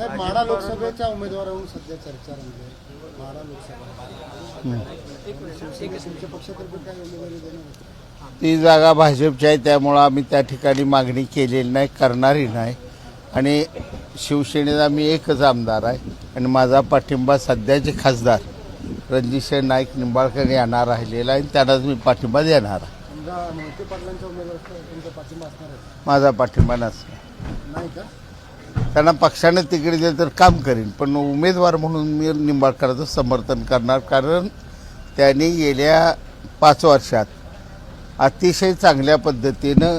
साहेब माडा लोकसभेच्या उमेदवारावरून सध्या चर्चा रंगली आहे. माडा लोकसभा. पक्षातर्फे काय उमेदवारी देणार? ती जागा भाजपची आहे त्यामुळं आम्ही त्या ठिकाणी मागणी केलेली नाही करणारही नाही. आणि शिवसेनेचा मी एकच आमदार आहे आणि माझा पाठिंबा सध्याचे खासदार रणजितसिंह नाईक निंबाळकर यांना राहिलेला आहे आणि त्यांनाच मी पाठिंबा देणार आहे. समजा मोहिते पाटलांच्या उमेदवार तुमचा पाठिंबा असणार आहे? माझा पाठिंबा नसणार. नाही का? त्यांना पक्षानं तिकडे दिलं तर काम करीन. पण उमेदवार म्हणून मी निंबाळकरांचं समर्थन करणार कारण त्यांनी गेल्या पाच वर्षात अतिशय चांगल्या पद्धतीनं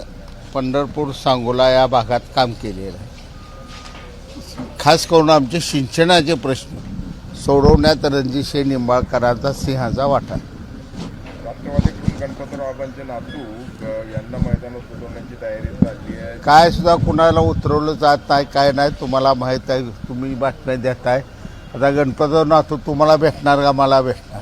पंढरपूर सांगोला या भागात काम केलेलं आहे. खास करून आमचे सिंचनाचे प्रश्न सोडवण्यात रणजितसिंह निंबाळकरांचा सिंहाचा वाटा. आहे. गणपतराव नातू यांना मैदानात उतरवण्याची तयारी चालली आहे. काय सुद्धा कुणाला उतरवलं जात नाही काय नाही तुम्हाला माहीत आहे तुम्ही बातम्या देताय. आता गणपती नातू तुम्हाला भेटणार का मला भेटणार?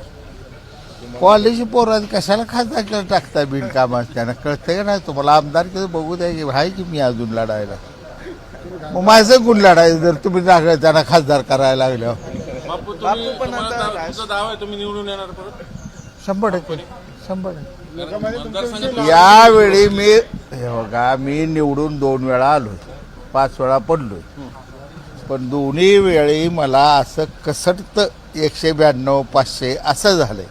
कॉलेज पोरात कशाला खासदार टाकताय बिनकामात त्यांना कळतंय का नाही तुम्हाला? आमदार कसं बघू द्या की आहे की मी अजून लढायला? मग माझं गुण लढायचं जर तुम्ही लागलं त्यांना खासदार करायला लागल्यावर बापू तुम्ही तुम्हाला दावा- तुमचा दावा आहे तुम्ही निवडून येणार परत? शंभर टक्के. शंभर यावेळी मी हे बघा मी निवडून दोन वेळा आलो पाच वेळा पडलो पण दोन्ही वेळी मला असं कसट एकशे ब्याण्णव पाचशे असं झालंय.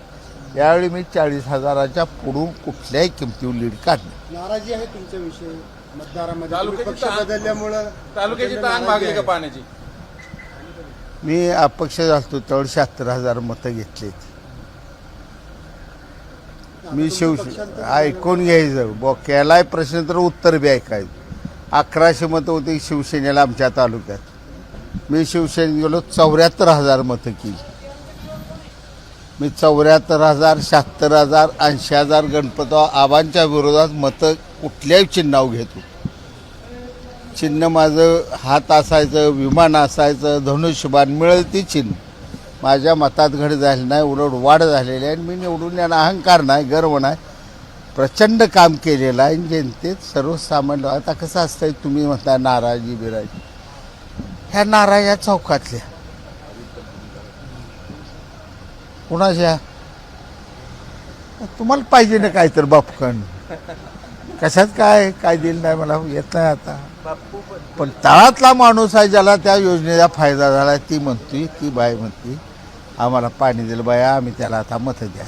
यावेळी मी चाळीस हजाराच्या पुढून कुठल्याही किमतीवर लीड काढली नाराजी आहे तुमच्याविषयी मी अपक्ष झालतो तेवढे शहात्तर हजार मतं घेतलीत मी शिव ऐकून घ्यायचं. ब केलाय प्रश्न तर उत्तर बी ऐकायचं. अकराशे मतं होती शिवसेनेला आमच्या तालुक्यात. मी शिवसेनेत गेलो चौऱ्याहत्तर हजार मतं केली. मी चौऱ्याहत्तर हजार शहात्तर हजार ऐंशी हजार गणपतराव आबांच्या विरोधात मतं कुठल्याही चिन्हावर घेतो चिन्ह माझं हात असायचं विमान असायचं धनुष्यबाण मिळेल ती चिन्ह. माझ्या मतात घड झाली नाही उलट वाढ झालेली आहे आणि मी निवडून यांना अहंकार नाही गर्व नाही प्रचंड काम केलेलं आहे आणि जनतेत सर्वसामान्य आता कसं असतंय तुम्ही म्हणता नाराजी बिराजी. ह्या नाराज या चौकातल्या. कुणाच्या? तुम्हाला पाहिजे ना काय तर बापकण कशात काय काय दिलं नाही मला येत नाही आता. पण तळातला माणूस आहे ज्याला त्या योजनेचा फायदा झाला ती म्हणतोय ती बाय म्हणते आम्हाला पाणी दिलं बाया आम्ही त्याला आता मतं द्या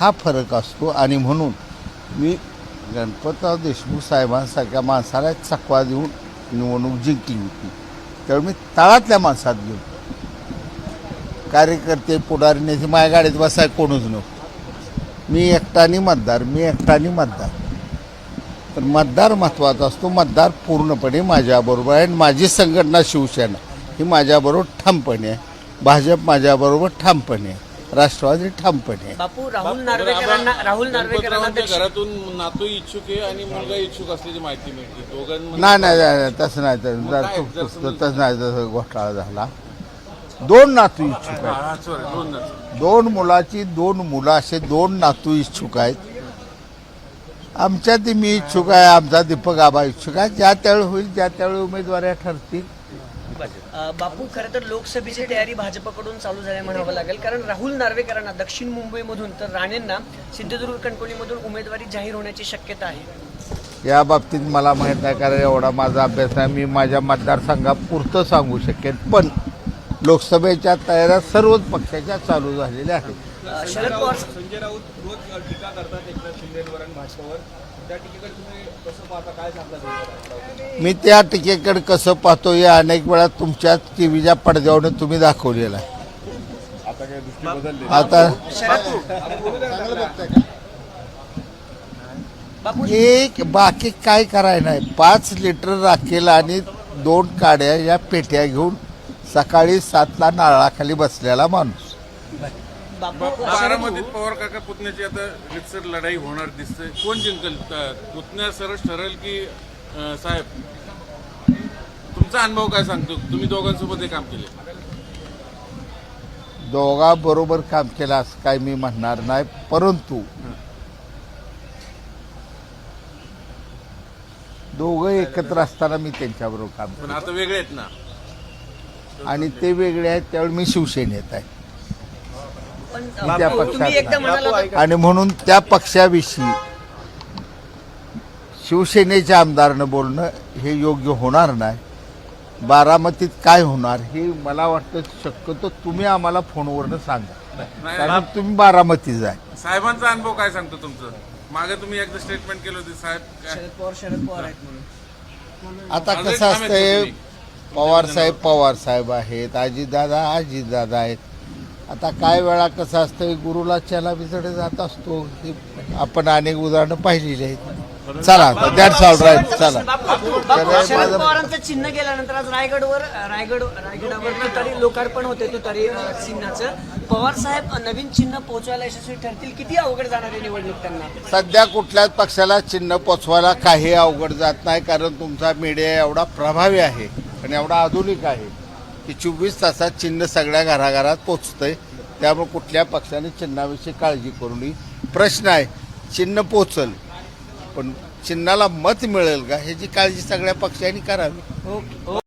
हा फरक असतो आणि म्हणून मी गणपतराव देशमुख साहेबांसारख्या माणसाला चकवा देऊन निवडणूक जिंकली होती. त्यावेळी मी तळातल्या माणसात गेलो. कार्यकर्ते पुढारी नेते माझ्या गाडीत बसाय कोणच नव्हतं. मी एकटाने मतदार मी एकटाने मतदार. पण मतदार महत्त्वाचा असतो मतदार पूर्णपणे माझ्याबरोबर आहे आणि माझी संघटना शिवसेना ही माझ्याबरोबर ठामपणे आहे. भाजप माझ्याबरोबर ठामपणे आहे राष्ट्रवादी ठामपणे. आहे बापू राहुल नार्वेकरांना राहुल नार्वेकरांना गणपतरावांच्या दक्षिण- घरातून नातू इच्छुक आहे आणि मुलगा इच्छुक असल्याची माहिती मिळते. दोघांमध्ये नाही नाही नाही, नाही, तसं नाही तसं जर? तो- तो- तसं नाही तसं घोटाळा झाला. दोन नातू इच्छुक आहेत. हा, sorry, दोन मुलाची दोन मुलं असे दोन नातू इच्छुक आहेत. आमच्यात मी इच्छुक आहे आमचा दीपक आबा इच्छुक आहे. ज्या त्यावेळी होईल ज्या त्यावेळी उमेदवाऱ्या ठरतील बापू खरं तर लोकसभेची तयारी भाजपकडून चालू झाली म्हणावं लागेल. कारण राहुल नार्वेकरांना दक्षिण मुंबईमधून तर राणेंना सिंधुदुर्ग कणकवलीमधून उमेदवारी जाहीर होण्याची शक्यता आहे. या बाबतीत मला माहीत नाही कारण एवढा माझा अभ्यास आहे मी माझ्या मतदारसंघापुरतं सांगू शकेन. पण लोकसभेच्या तयाऱ्या सर्वच पक्षाच्या चालू झालेल्या आहेत. शरद पवार संजय राऊत रोज टीका करतात एकनाथ शिंदेवर आणि भाजपावर. त्या टीकेकडे तुम्ही कसं पाहता? काय सांगता मी त्या टीकेकडे कसं पाहतो या अनेक वेळा तुमच्या टी व्हीच्या पडद्यावर तुम्ही दाखवलेलं आहे. आता एक बाकी काय करायला नाही. पाच लिटर राखेल आणि दोन काड्या या पेट्या घेऊन सकाळी सातला नारळाखाली बसलेला माणूस. बारामतीत पवार काका पुतण्याची आता रितसर लढाई होणार दिसते. कोण जिंकल? त- पुतण्या सरस ठरेल की साहेब तुमचा अनुभव काय सांगतो? तुम्ही दोघांसोबत हे काम केले. दोघाबरोबर काम केलं असं काय मी म्हणणार नाही परंतु दोघं एकत्र असताना मी त्यांच्याबरोबर काम पण आता वेगळे आहेत ना. आणि ते वेगळे आहेत त्यावेळी मी शिवसेनेत आहे. पण त्या पक्षात एकदा म्हणाला होता- आणि म्हणून त्या पक्षाविषयी शिवसेनेच्या आमदारनं बोलणं हे योग्य होणार नाही. बारामतीत काय होणार हे मला वाटतं शक्यतो तुम्ही आम्हाला फोनवरनं सांगा. नाही, कारण तुम्ही बारामतीच आहे. साहेबांचा अनुभव काय सांगतो तुमचं? मागे तुम्ही एकदा स्टेटमेंट केलं होते साहेब. काय शरद पवार शरद पवार आहेत म्हणून. आता कसं असतंय तुम्ही? पवार साहेब पवार साहेब आहेत अजितदादा अजितदादा आहेत. आता काय वेळा कसं असतंय गुरुला चला बिचडे जात असतो हे आपण अनेक उदाहरणं पाहिलेली आहेत. चला दॅट्स ऑल राईट चला. बापू, बापू, शरद पवारांचं चिन्ह गेल्यानंतर आज रायगडवर रायगड रायगडावर तुतारी लोकार्पण होते तुतारी अ, चिन्हाचं. पवार साहेब नवीन चिन्ह पोहोचवायला यशस्वी ठरतील किती अवघड जाणार आहे निवडणूक त्यांना सध्या कुठल्याच पक्षाला चिन्ह पोचवायला काही अवघड जात नाही कारण तुमचा मीडिया एवढा प्रभावी आहे आणि एवढा आधुनिक आहे. की चोवीस तासात चिन्ह सगळ्या घराघरात पोचतंय. त्यामुळे कुठल्या पक्षाने चिन्हाविषयी काळजी करू नये. प्रश्न आहे चिन्ह पोचल पण चिन्हाला मत मिळेल का? ह्याची काळजी सगळ्या पक्षांनी करावी. ओके.